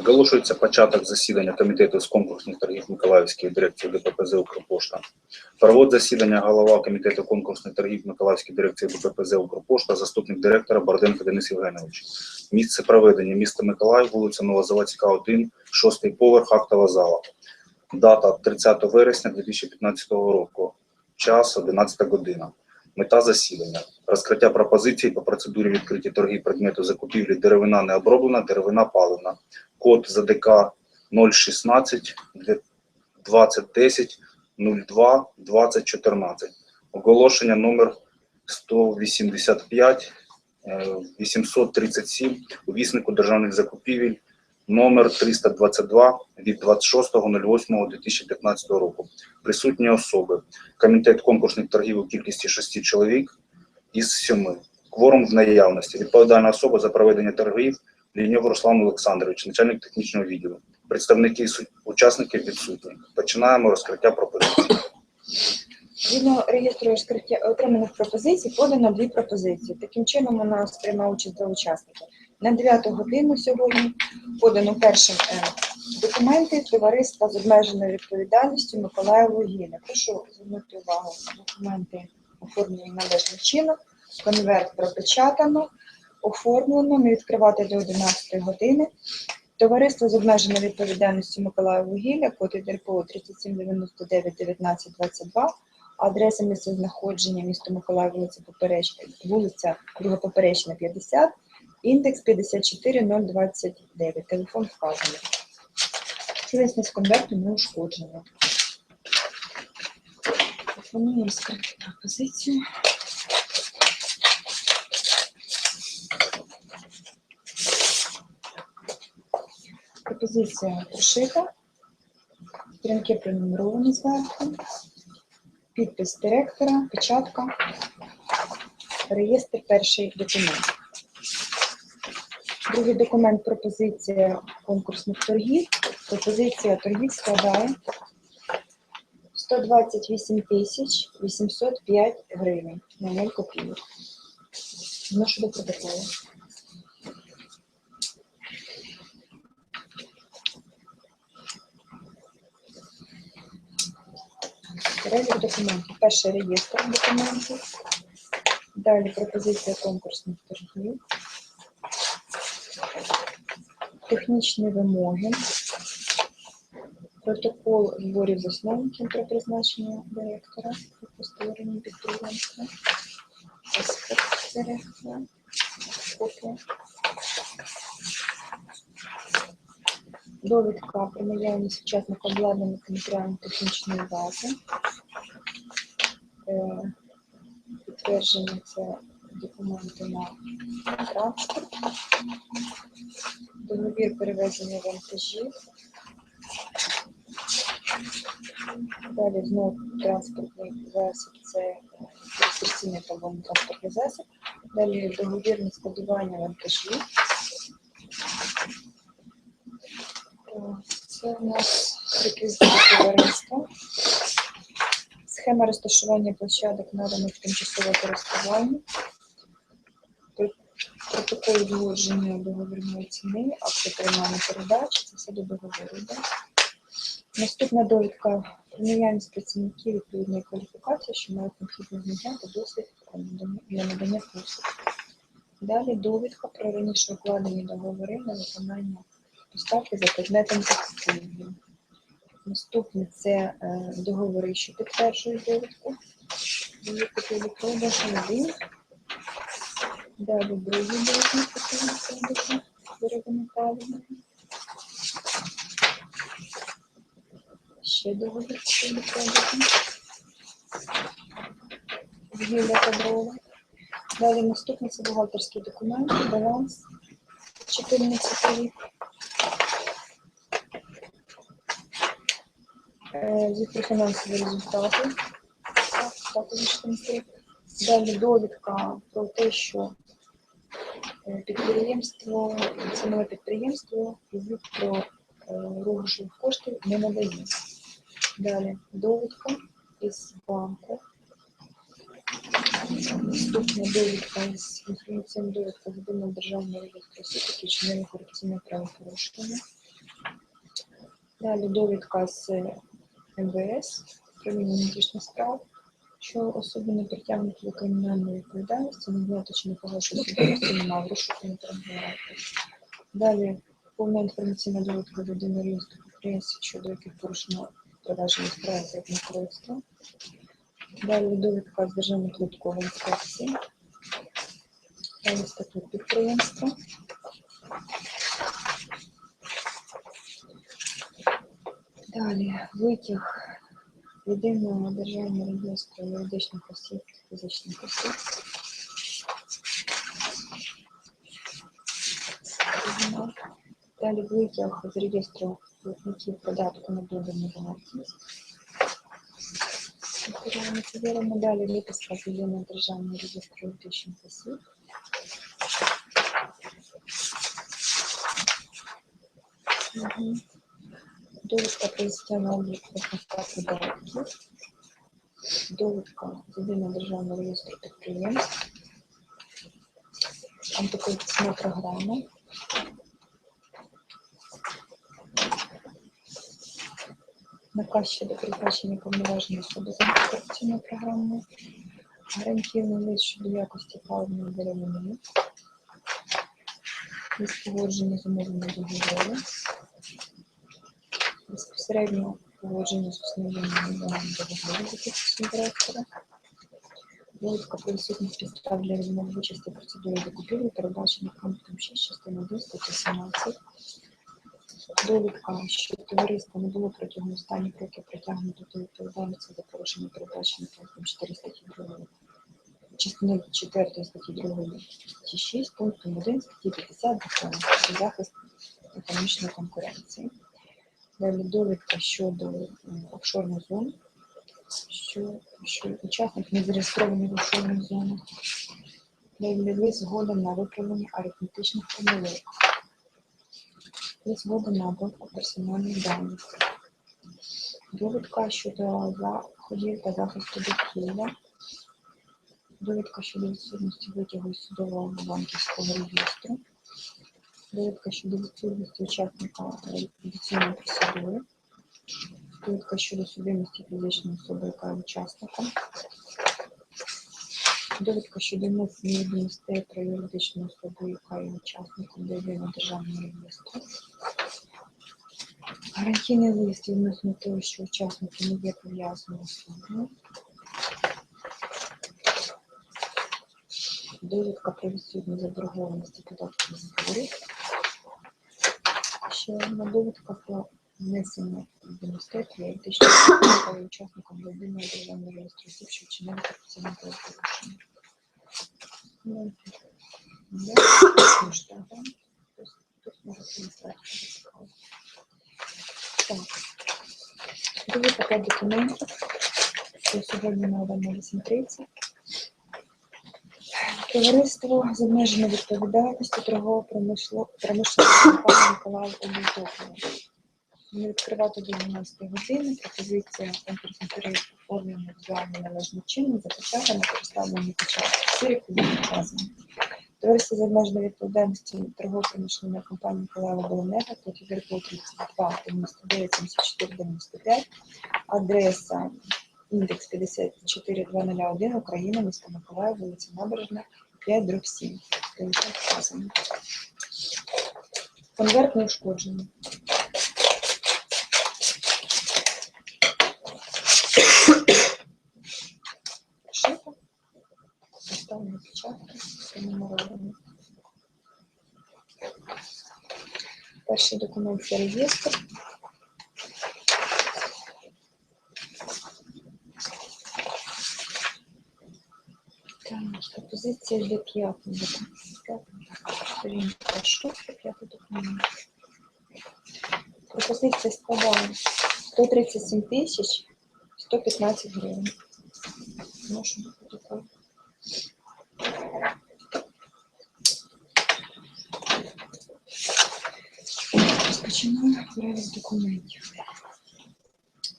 Оголошується початок засідання комітету з конкурсних торгів Миколаївської дирекції ДППЗ «Укрпошта». Провод засідання голова комітету конкурсних торгів Миколаївської дирекції ДППЗ «Укрпошта», заступник директора Барденко Денис Євгенович. Місце проведення місто Миколаїв, вулиця Новозаводська, 1, шостий поверх, актова зала. Дата 30 вересня 2015 року. Час 11 година. Мета засідання. Розкриття пропозицій по процедурі відкриті торги предмету закупівлі деревина не оброблена, деревина паливна. Код ЗДК 016 2010 02 2014. Оголошення номер 185 е, 837 у віснику державних закупівель номер 322 від 26.08.2015 року. Присутні особи. Комітет конкурсних торгів у кількості 6 чоловік із 7. Кворум в наявності. Відповідальна особа за проведення торгів Ліньов Руслан Олександрович, начальник технічного відділу. Представники учасників відсутні. Починаємо розкриття пропозицій. Згідно реєстру отриманих пропозицій подано дві пропозиції. Таким чином у нас приймав участь два учасники. На 9 годину сьогодні подано першим е, документи товариства з обмеженою відповідальністю Миколаєву Гілля. Прошу звернути увагу. Документи оформлені належним чином, конверт пропечатано, оформлено, не відкривати до 11 години. Товариство з обмеженою відповідальністю Миколаїввугілля, код ІДРПО 3799 19 22, адреса місця знаходження місто Миколаїв, вулиця Поперечна 50, індекс 54029, телефон вказаний. Цілісність конверту не ушкоджена. Пропонуємо скрити пропозицію. Пропозиція прошита. Сторінки пронумеровані зверху. Підпис директора, печатка. Реєстр перший документ. Другий документ пропозиція конкурсних торгів. Пропозиція торгів складає 128 тисяч 805 гривень на 0 копійок. Вношу до протоколу. Перелік документів. Перший реєстр документів. Далі пропозиція конкурсних торгів. Технічні вимоги. Протокол зборів засновників про призначення директора по створенню підприємства. Паспорт директора. Копія. Довідка про наявність сучасних обладнання матеріально-технічної бази. Е, Підтвердження це документи на транспорт. Договір перевезення вантажів. Далі знову транспортний засіб це реєстраційний талон транспортний засіб. Далі договір на складування вантажів. Це у нас реквізити товариства. Схема розташування площадок наданих в тимчасове користування. Пр- Протокол узгодження договірної ціни, акти приймання передач, це все до договору. Да? Наступна довідка наявність працівників відповідної кваліфікації, що мають необхідне знання та досвід для надання- послуг. Далі довідка про раніше укладені договори на виконання поставки за предметом закупівлі. Наступне це е, договори, що підтверджують довідку. Купівлі продажу один. Далі купівлі продажу деревини паливної. Ще купівлі продажу. Вугілля та. Далі наступне це бухгалтерські документи, баланс 14 рік. Е, Звіт фінансові результати. Так, також 14 рік. Далі довідка про те, що е, підприємство, цінове підприємство звіт про е, рух коштів не надає. Далі довідка із банку Наступна довідка з інформаційна довідка єдиного державного реєстру які вчинили корупційне правопорушення. Далі довідка з МВС, управління внутрішніх справ, що особи не притягнуті до кримінальної відповідальності, не знати чи не погашує судимості, немає в розшуку не перебувають. Далі повна інформаційна довідка єдиного реєстру підприємств, щодо яких порушено провадження справи про адміністративство. Далі довідка з Державної податкової інспекції. Далі статут підприємства. Далі витяг єдиного державного реєстру юридичних осіб, фізичних осіб. Далі витяг з реєстру платників податку на додану вартість. Перевіримо далі виписка з єдиного державного реєстру юридичних осіб. Мгм. Довідка про взяття на облік платника податків. Довідка з єдиного державного реєстру підприємств. Антикорупційна програма. Наказ щодо призначення повноваження особи за антикорупційною програмою. Гарантійний лист щодо якості паливної деревини. Лист погодження з умовами договору. Безпосередньо погодження з основними умовами договору директора. Довідка про відсутність підстав для відмови участі в процедурі закупівлі, передбачена пунктом 6 частини 1 статті 17. Довідка, що товариство не було протягом останніх років притягнуто до відповідальності за порушення передбачення пунктом 4 статті 2 частини 4 статті 2 статті 6 пунктом 1 статті 50 закону захист економічної конкуренції. Довідка щодо офшорних зон, що, що учасник не зареєстрований в офшорних зонах. Далі лист на виправлення арифметичних помилок. Є згода на обробку персональних даних. Довідка щодо заходів та захисту довкілля. Довідка щодо відсутності витягу із судового банківського реєстру. Довідка щодо відсутності учасника ліквідаційної процедури. Довідка щодо судимості фізичної особи, яка є учасником. Довідка щодо внесення про юридичну особу, яка є учасником до єдиного державного реєстру. Гарантійний лист відносно того, що учасники не є пов'язані судом. Довідка про відсутність заборгованості податків зборів. Ще одна довідка про внесення відомостей про юридичну особу, яка є учасником до єдиного державного реєстру що вчинили корупційне правопорушення. Ну, що. Тобто. Так. Друге пакет документів. Це сьогодні на 8.30. Товариство з обмеженою відповідальністю торгово промислової компанії Миколаїв Облітополя. Не відкривати до 12 години. Пропозиція тарифів оформлена візуально належним чином, запечатана, представлені початку. Всі реквізити вказані. Товариство з обмеженою відповідальністю торгово-промислової компанії Миколаєва Беленега, платить 32, 99, 74, 95, адреса індекс 54201, Україна, місто Миколаїв, вулиця Набережна, 5, дроб 7. Телефон вказаний. Конверт не ушкоджений. Прошито. Поставлені печатки. Перший документ це реєстр. Так, пропозиція для п'ятого. Сторінка шостий, п'ятий документ. Пропозиція складає 137 тисяч 115 гривень. Можна бути. Розпочинаємо перелік документів.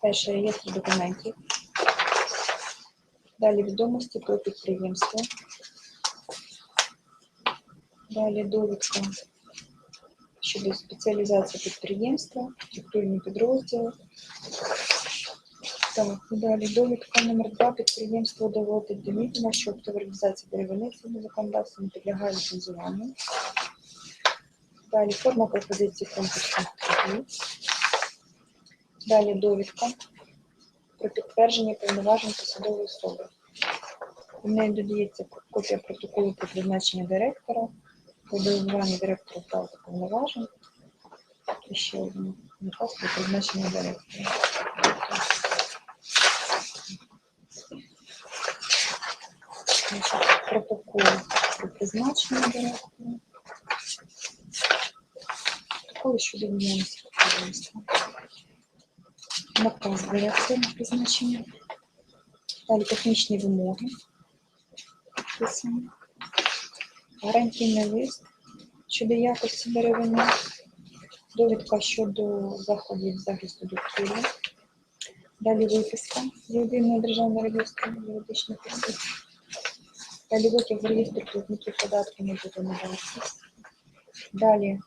Перший реєстр документів. Далі відомості про підприємство. Далі довідка щодо спеціалізації підприємства, структурні підрозділи. Так, далі довідка номер 2 Підприємство доводить до відома, що актуалізація деревиництва до законодавства не підлягає ліцензуванню. Далі форма пропозиції конкурсних торгів. Далі довідка про підтвердження повноважень посадової особи. У неї додається копія протоколу про призначення директора, про делегування директора прав та повноважень. І ще один наказ про призначення директора. Протокол про призначення директора. Протокол щодо діяльності. Наказ директора на призначення. Далі технічні вимоги. Підписані. Гарантійний лист щодо якості деревини. Довідка щодо заходів захисту довкілля. Далі виписка з єдиного державного реєстру юридичних осіб. Далі витяг з реєстру платників податків на додану вартість. Далі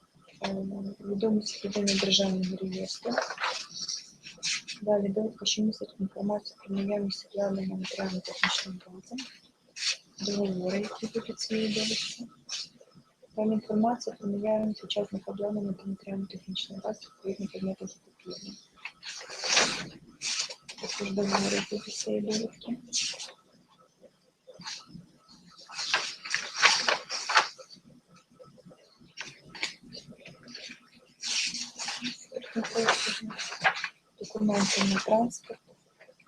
е, відомість єдиного державного реєстру. Далі довідка, що містить інформацію про наявність обладнання матеріально-технічної бази, договори, які будуть цієї довідки. Далі інформація про наявність учасних обладнання та матеріально-технічної бази відповідно предмету закупівлі. Також договори будуть цієї довідки. Документи на транспорт,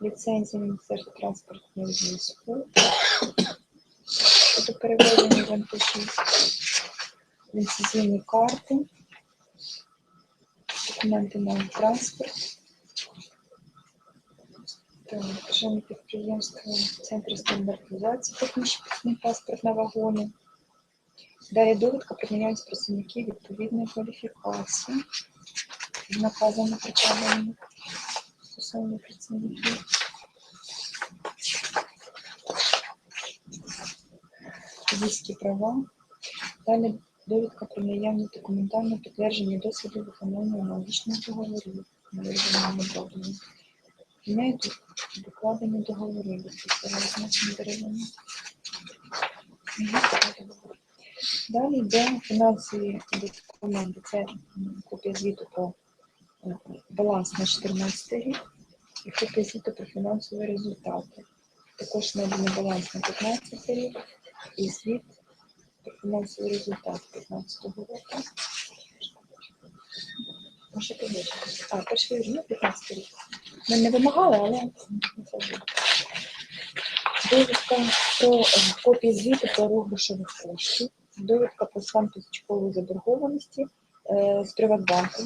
ліцензія Міністерства транспортного зв'язку, щодо переведення вантажів, ліцензійні карти, документи на транспорт, так, державне підприємство, Центр стандартизації, технічний паспорт на вагони. Далі довідка про наявність працівників відповідної кваліфікації. З наказами стосовно працівників. Водійські права. Далі довідка про наявність документального підтвердження досвіду виконання аналогічних договорів на обладнанні. В неї тут докладені договори безпосередньо на. Далі йде фінансові документи. Це копія звіту про е, баланс на 14 рік і копія звіту про фінансові результати. Також наведено баланс на 15 рік і звіт про фінансовий результат 15 року. Може, побачити. А, перший рік, ну, 15 рік. Ми не вимагали, але. Довідка про е, копії звіту про рух коштів, довідка про стан позичкової заборгованості е, з Приватбанку.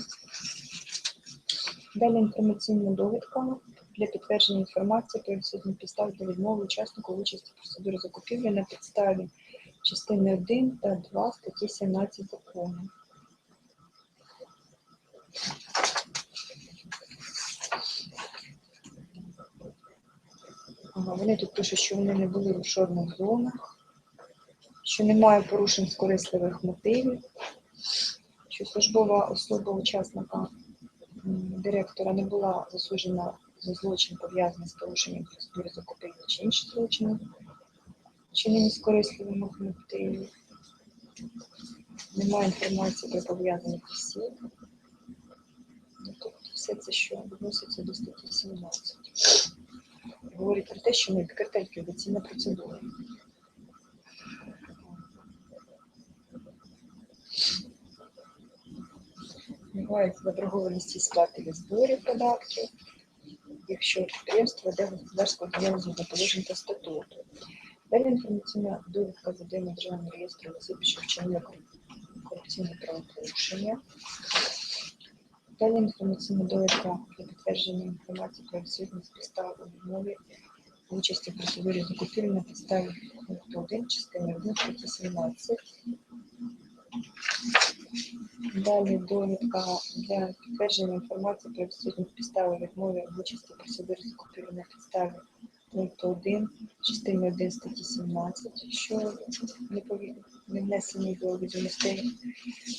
Далі інформаційна довідка для підтвердження інформації про відсутні підстав для відмови учаснику в участі в процедурі закупівлі на підставі частини 1 та 2 статті 17 закону. Вони тут пишуть, що вони не були в офшорних зонах, що немає порушень з корисливих мотивів, що службова особа учасника директора не була засуджена за злочин пов'язаний з порушенням процедури закупівлі чи інші злочини, чинені з корисливих мотивів. Немає інформації про пов'язаних осіб. Ну, тобто все це, що відноситься до статті 17 говорить про те, що не відкрита ліквідаційна процедура. Бувають заборгованості сплати від зборів податків, якщо підприємство веде господарську діяльність за положень та статуту. Далі інформаційна довідка єдиного державного реєстру осіб, що вчинили корупційне правопорушення. Далі інформаційна довідка для підтвердження інформації про відсутність підстав у відмові участі в процедурі закупівлі на підставі пункту 1 частини 1 статті 17. Далі довідка для підтвердження інформації про відсутність підстави відмови в участі в процедурі закупівлі на підставі пункту 1 частини 1 статті 17, що не внесені до відомостей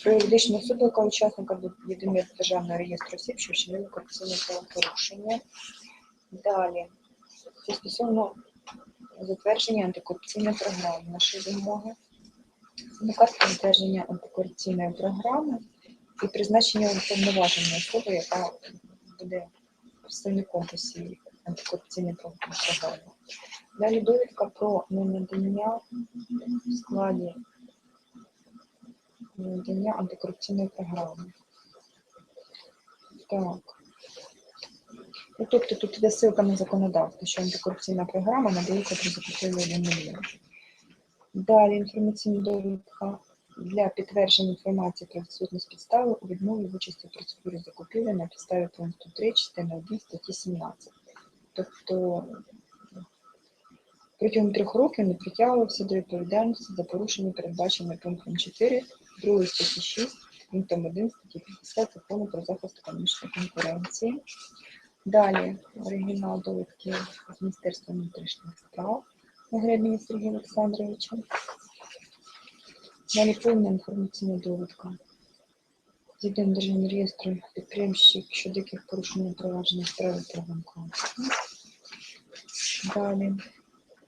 про юридичну особу, яка учасника єдиного державного реєстру осіб, що вчинили корупційне правопорушення. Далі, це стосовно затвердження антикорупційної програми. Наші вимоги. Наказ про антикорупційної програми і призначення уповноваженої особи, яка буде представником цій антикорупційної програми. Далі довідка про ненадання в складі надання антикорупційної програми. Так. Ну, тобто тут іде ссылка на законодавство, що антикорупційна програма надається при закупівлі 1 мільйон. Далі інформаційна довідка для підтвердження інформації про відсутність підстави у відмові в участі в процедурі закупівлі на підставі пункту 3 частини 1 статті 17. Тобто протягом трьох років не притягувався до відповідальності за порушення, передбачене пунктом 4 2 статті 6 пунктом 1 статті 50 закону про захист економічної конкуренції. Далі оригінал довідки з Міністерства внутрішніх справ Нагребні Сергія Олександровича. Далі повна інформаційна довідка. З єдиного державного реєстру підприємщик щодо яких порушення провадження справи правонком. Далі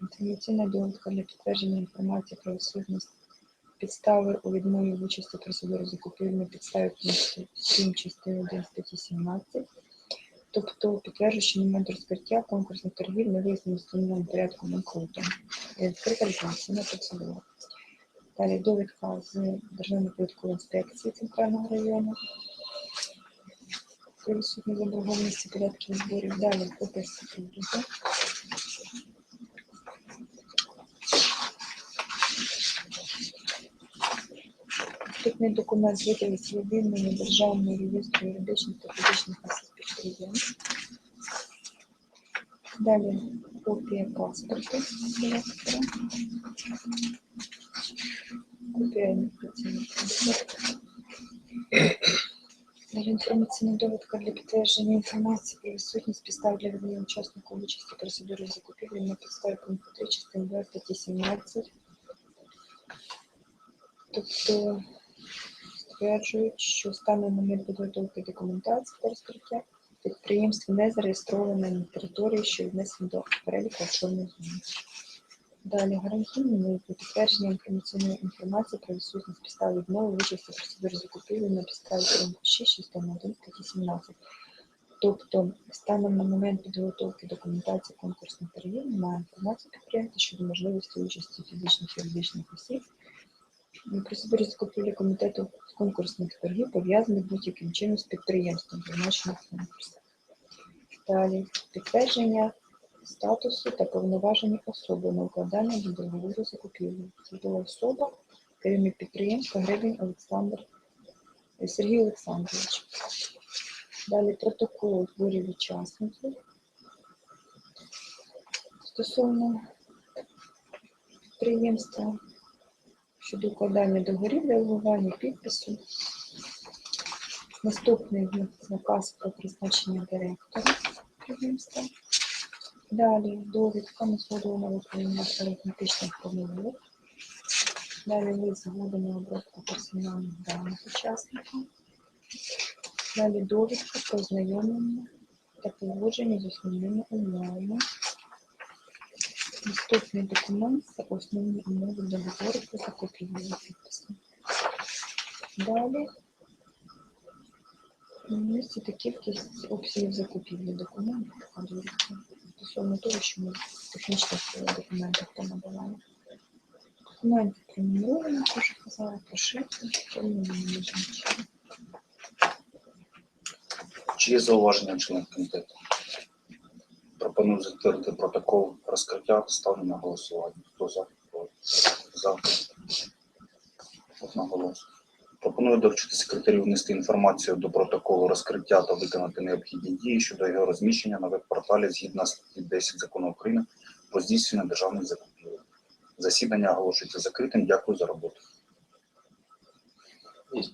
інформаційна довідка для підтвердження інформації про відсутність підстави у відмові в участі в процедурі закупівлі на підставі 7 частини 1 статті 17. Тобто підтверджуючи момент розкриття конкурсних торгів не вияснено встановленим порядком інкрутом. І відкрита інформаційна процедура. Далі довідка з Державної податкової інспекції Центрального району. Про відсутність заборгованості податків зборів. Далі копія статуту. Наступний документ з єдиного державного реєстру та фізичних осіб підприємств. Далі копія паспорту директора. Копія інформаційного продукту. Далі інформаційна довідка для підтвердження інформації про відсутність підстав для відмови учаснику участі в процедурі закупівлі на підставі пункту 3 частини 2 статті 17. Тобто стверджують, що станом на момент підготовки документації та розкриття підприємство не зареєстроване на території, що віднесено до переліку офшорних зон. Далі гарантійні про підтвердження інформаційної інформації про відсутність підстав відмови участі в процедурі закупівлі на підставі пункту 6 частини 1 статті 17. Тобто, станом на момент підготовки документації конкурсних торгів немає інформації підприємства щодо можливості участі фізичних і юридичних осіб у процедурі закупівлі комітету конкурсних торгів пов'язаних будь-яким чином з підприємством, призначених в конкурсах. Далі підтвердження статусу та повноваження особи на укладання до договору закупівлі. Це була особа, керівник підприємства Гребень Олександр е, Сергій Олександрович. Далі протокол зборів учасників стосовно підприємства щодо укладання договорів для вливання підпису. Наступний наказ про призначення директора підприємства. Далі довідка на згоду на виконання арифметичних помилок. Далі лист згоди на обробку персональних даних учасника. Далі довідка про знайомлення та погодження з основними умовами. Наступний документ це основні умови договору про закупівлю за підписом. Далі містити кількість обсягів закупівлі документів, така. Стосовно того, що ми в технічних документах там. Документи пронумеровані, як вже казала, прошивки, пронумеровані. Чи є зауваження членів комітету? Пропоную затвердити протокол розкриття. Ставлю на голосування. Хто за? За. Одноголосно. Пропоную доручити секретарю внести інформацію до протоколу розкриття та виконати необхідні дії щодо його розміщення на веб-порталі згідно статті 10 закону України про здійснення державних закупівель. Засідання оголошується закритим. Дякую за роботу. Есть